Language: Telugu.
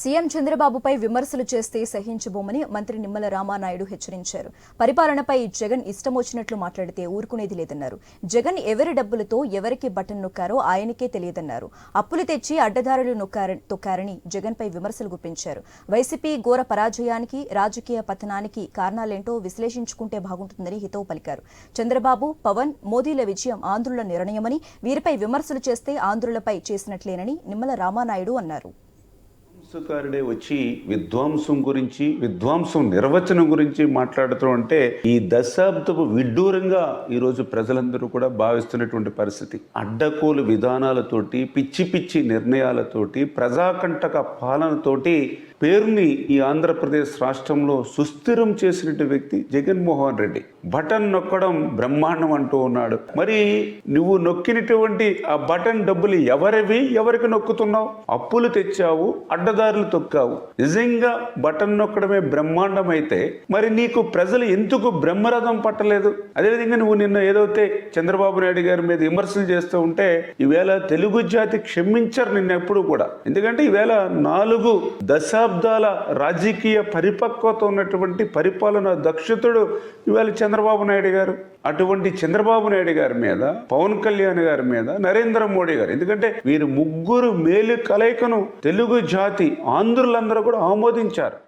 సీఎం చంద్రబాబుపై విమర్శలు చేస్తే సహించబోమని మంత్రి నిమ్మల రామానాయుడు హెచ్చరించారు. పరిపాలనపై జగన్ ఇష్టం వచ్చినట్లు మాట్లాడితే ఊరుకునేది లేదన్నారు. జగన్ ఎవరి డబ్బులతో ఎవరికి బటన్ నొక్కారో ఆయనకే తెలియదన్నారు. అప్పులు తెచ్చి అడ్డదారులు నొక్కార తొక్కారని జగన్పై విమర్శలు గుప్పించారు. వైసీపీ ఘోర పరాజయానికి రాజకీయ పతనానికి కారణాలేంటో విశ్లేషించుకుంటే బాగుంటుందని హితవు పలికారు. చంద్రబాబు పవన్ మోదీల విజయం ఆంధ్రుల నిర్ణయమని వీరిపై విమర్శలు చేస్తే ఆంధ్రులపై చేసినట్లేనని నిమ్మల రామానాయుడు అన్నారు. విధ్వంసకారుడే వచ్చి విధ్వంసం గురించి విధ్వంసం నిర్వచనం గురించి మాట్లాడుతూ ఉంటే ఈ దశాబ్దపు విడ్డూరంగా ఈరోజు ప్రజలందరూ కూడా భావిస్తున్నటువంటి పరిస్థితి. అడ్డకోలు విధానాలతోటి పిచ్చి పిచ్చి నిర్ణయాలతోటి ప్రజాకంటక పాలనతోటి పేరుని ఈ ఆంధ్రప్రదేశ్ రాష్ట్రంలో సుస్థిరం చేసినటువంటి వ్యక్తి జగన్మోహన్ రెడ్డి. బటన్ నొక్కడం బ్రహ్మాండం అంటూ ఉన్నాడు. మరి నువ్వు నొక్కినటువంటి ఆ బటన్ డబ్బులు ఎవరివి? ఎవరికి నొక్కుతున్నావు? అప్పులు తెచ్చావు అడ్డదారులు తొక్కావు. నిజంగా బటన్ నొక్కడమే బ్రహ్మాండం అయితే మరి నీకు ప్రజలు ఎందుకు బ్రహ్మరథం పట్టలేదు? అదేవిధంగా నువ్వు నిన్న ఏదైతే చంద్రబాబు నాయుడు గారి మీద విమర్శలు చేస్తూ ఉంటే ఈవేళ తెలుగు జాతి క్షమించరు నిన్న ఎప్పుడు కూడా. ఎందుకంటే ఈవేళ నాలుగు దశాబ్దాల రాజకీయ పరిపక్వత ఉన్నటువంటి పరిపాలన దక్షతుడు ఇవాళ చంద్రబాబు నాయుడు గారు. అటువంటి చంద్రబాబు నాయుడు గారి మీద పవన్ కళ్యాణ్ గారి మీద నరేంద్ర మోడీ గారు. ఎందుకంటే వీరు ముగ్గురు మేలు కలయికను తెలుగు జాతి ఆంధ్రులందరూ కూడా ఆమోదించారు.